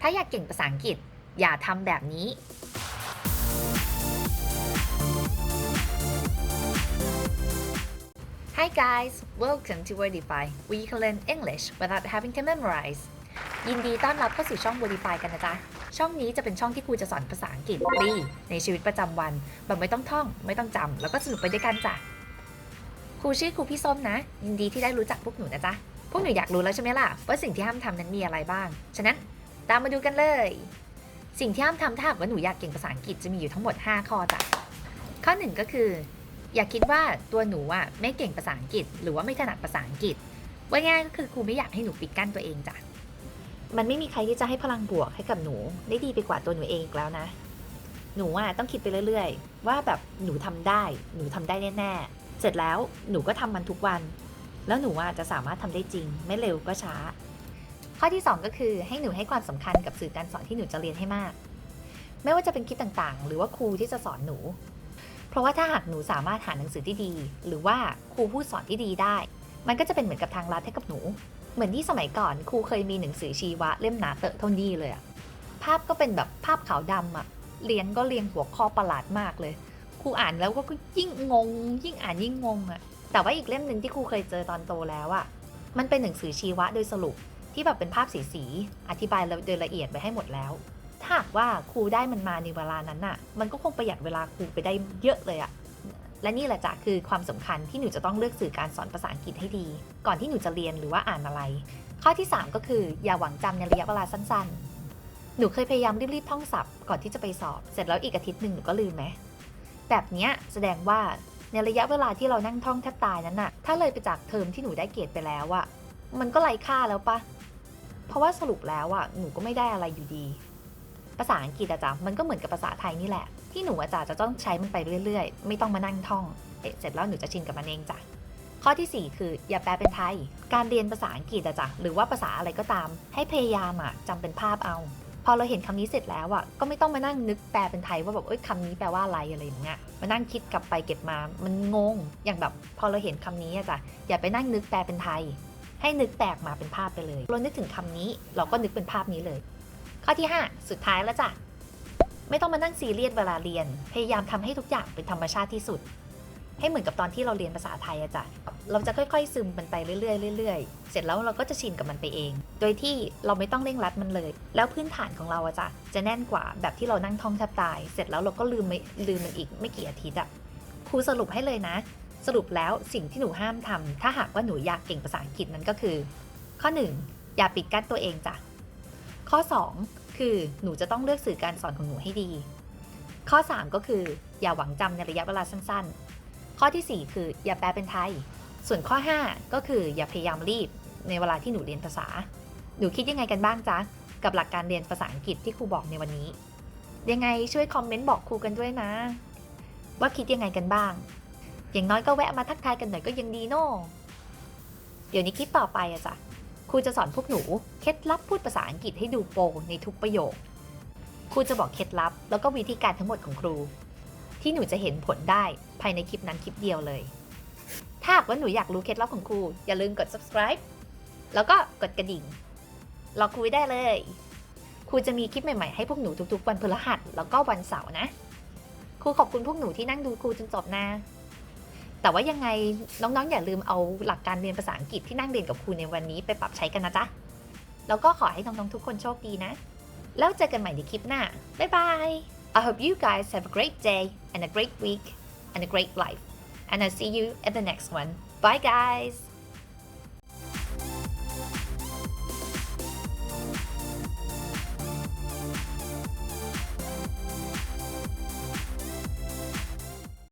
ถ้าอยากเก่งภาษาอังกฤษ อย่าทำแบบนี้ Hi guys, welcome to Wordify, we can learn English without having to memorize. ยินดีต้อนรับเข้าสู่ช่อง Wordify กันนะจ๊ะ ช่องนี้จะเป็นช่องที่ครูจะสอนภาษาอังกฤษฟรีในชีวิตประจำวัน แบบไม่ต้องท่อง ไม่ต้องจำแล้วก็สนุกไปด้วยกันจ้ะครูชื่อครูพี่ส้มนะ ยินดีที่ได้รู้จักพวกหนูนะจ๊ะ พวกหนูอยากรู้แล้วใช่ไหมล่ะ ว่าสิ่งที่ห้ามทำนั้นมีอะไรบ้าง ฉะนั้น ตามมาดูกันเลย สิ่งที่ห้ามทำถ้าหากว่าหนูอยากเก่งภาษาอังกฤษจะมีอยู่ทั้งหมด 5 ข้อจ้ะข้อหนึ่งก็คือ อย่าคิดว่าตัวหนูอะไม่เก่งภาษาอังกฤษ หรือว่าไม่ถนัดภาษาอังกฤษว่าง่ายก็คือครูไม่อยากให้หนูปิดกั้นตัวเองจ้ะมันไม่มีใครที่จะให้พลังบวกให้กับหนูได้ดีไปกว่าตัวหนูเองอีกแล้วนะ หนูอะต้องคิดไปเรื่อย ๆ ว่าแบบหนูทำได้ หนูทำได้แน่ๆเสร็จแล้วหนูก็ทำมันทุกวัน แล้วหนูอะจะสามารถทำได้จริง ไม่เร็วก็ช้า ข้อที่ 2 ก็คือให้หนูให้ความสำคัญกับสื่อการสอนที่หนูจะเรียนให้มาก ไม่ว่าจะเป็นคลิปต่างๆ หรือว่าครูที่จะสอนหนู เพราะว่าถ้าหากหนูสามารถหาหนังสือที่ดี หรือว่าครูผู้สอนที่ดีได้ มันก็จะเป็นเหมือนกับทางลัดให้กับหนู เหมือนที่สมัยก่อนครูเคยมีหนังสือชีวะเล่มหนาเตอะเท่านี้เลยอะภาพก็เป็นแบบภาพขาวดำอะเรียนก็เรียงหัวข้อประหลาดมากเลย ครูอ่านแล้วก็ยิ่งงง ยิ่งอ่านยิ่งงงอะแต่ว่าอีกเล่มหนึ่งที่ครูเคยเจอตอนโตแล้วอะมันเป็นหนังสือชีวะโดยสรุป ที่แบบเป็นภาพสีสีอธิบายโดยละเอียดไปให้หมดแล้ว ถ้าหากว่าครูได้มันมาในเวลานั้นน่ะ มันก็คงประหยัดเวลาครูไปได้เยอะเลยอะและนี่แหละจ้ะคือความสำคัญที่หนูจะต้องเลือกสื่อการสอนภาษาอังกฤษให้ดี ก่อนที่หนูจะเรียนหรือว่าอ่านอะไร ข้อที่ 3 ก็คืออย่าหวังจำในระยะเวลาสั้นๆ หนูเคยพยายามรีบๆท่องศัพท์ก่อนที่จะไปสอบ เสร็จแล้วอีกอาทิตย์หนึ่งหนูก็ลืมไหมแบบนี้แสดงว่าในระยะเวลาที่เรานั่งท่องแทบตายนั้นน่ะ ถ้าเลยไปจากเทอมที่หนูได้เกรดไปแล้วอะมันก็ไร้ค่าแล้วปะ เพราะว่าสรุปแล้วอะหนูก็ไม่ได้อะไรอยู่ดี ภาษาอังกฤษอะจ๊ะมันก็เหมือนกับภาษาไทยนี่แหละ ที่หนูอาจารย์จะต้องใช้มันไปเรื่อยๆ ไม่ต้องมานั่งท่องเอเสร็จแล้วหนูจะชินกับมันเองจ้ะข้อทีสี่ 4 คืออย่าแปลเป็นไทย การเรียนภาษาอังกฤษอะจ้ะหรือว่าภาษาอะไรก็ตาม ให้พยายามอะจำเป็นภาพเอา พอเราเห็นคำนี้เสร็จแล้วอะก็ไม่ต้องมานั่งนึกแปลเป็นไทยว่าแบบเอ้ยคำนี้แปลว่าอะไรอะไรอย่างเงี้ยมานั่งคิดกลับไปเก็บมา มันงง อย่างแบบพอเราเห็นคำนี้อะจ้ะอย่าไปนั่งนึกแปลเป็นไทย ให้นึกแตกมาเป็นภาพไปเลย เรานึกถึงคำนี้ เราก็นึกเป็นภาพนี้เลย ข้อที่ 5 สุดท้ายแล้วจ้ะ ไม่ต้องมานั่งซีเรียสเวลาเรียน พยายามทำให้ทุกอย่างเป็นธรรมชาติที่สุด ให้เหมือนกับตอนที่เราเรียนภาษาไทยอะจ้ะ เราจะค่อยๆ ซึมมันไปเรื่อยๆเรื่อยๆ เสร็จแล้วเราก็จะชินกับมันไปเอง โดยที่เราไม่ต้องเร่งรัดมันเลย แล้วพื้นฐานของเราอะจ้ะ จะแน่นกว่าแบบที่เรานั่งท่องแทบตาย เสร็จแล้วเราก็ลืมไม่ลืมมันอีกไม่กี่อาทิตย์อะครูสรุปให้เลยนะ สรุปแล้วสิ่งที่หนูห้ามทำถ้าหากว่าหนูอยากเก่งภาษาอังกฤษนั้นก็คือ ข้อ 1 อย่าปิดกั้นตัวเองจ้ะข้อ 2 คือหนูจะต้องเลือกสื่อการสอนของหนูให้ดี ข้อ 3 ก็คืออย่าหวังจำในระยะเวลาสั้นๆ ข้อทีสี่ 4 คืออย่าแปลเป็นไทย ส่วนข้อ 5 ก็คืออย่าพยายามรีบในเวลาที่หนูเรียนภาษา หนูคิดยังไงกันบ้างจ๊ะกับหลักการเรียนภาษาอังกฤษที่ครูบอกในวันนี้ ยังไงช่วยคอมเมนต์บอกครูกันด้วยนะ ว่าคิดยังไงกันบ้าง อย่างน้อยก็แวะมาทักทายกันหน่อยก็ยังดีโน่เดี๋ยวนี้คลิปต่อไปอะจ้ะครูจะสอนพวกหนูเคล็ดลับพูดภาษาอังกฤษให้ดูโปในทุกประโยค ครูจะบอกเคล็ดลับ แล้วก็วิธีการทั้งหมดของครู ที่หนูจะเห็นผลได้ภายในคลิปนั้นคลิปเดียวเลย ถ้าหากว่าหนูอยากรู้เคล็ดลับของครู อย่าลืมกด subscribe แล้วก็กดกระดิ่งรอครูไว้ได้เลย ครูจะมีคลิปใหม่ๆให้พวกหนูทุกๆ วันพฤหัสแล้วก็วันเสาร์นะ ครูขอบคุณพวกหนูที่นั่งดูครูจนจบนะ แต่ว่ายังไงน้องๆ อย่าลืมเอาหลักการเรียนภาษาอังกฤษที่นั่งเรียนกับครูในวันนี้ไปปรับใช้กันนะจ๊ะ แล้วก็ขอให้น้องๆ ทุกคนโชคดีนะ แล้วเจอกันใหม่ในคลิปหน้า บ๊ายบาย I hope you guys have a great day and a great week and a great life and I'll see you at the next one bye guys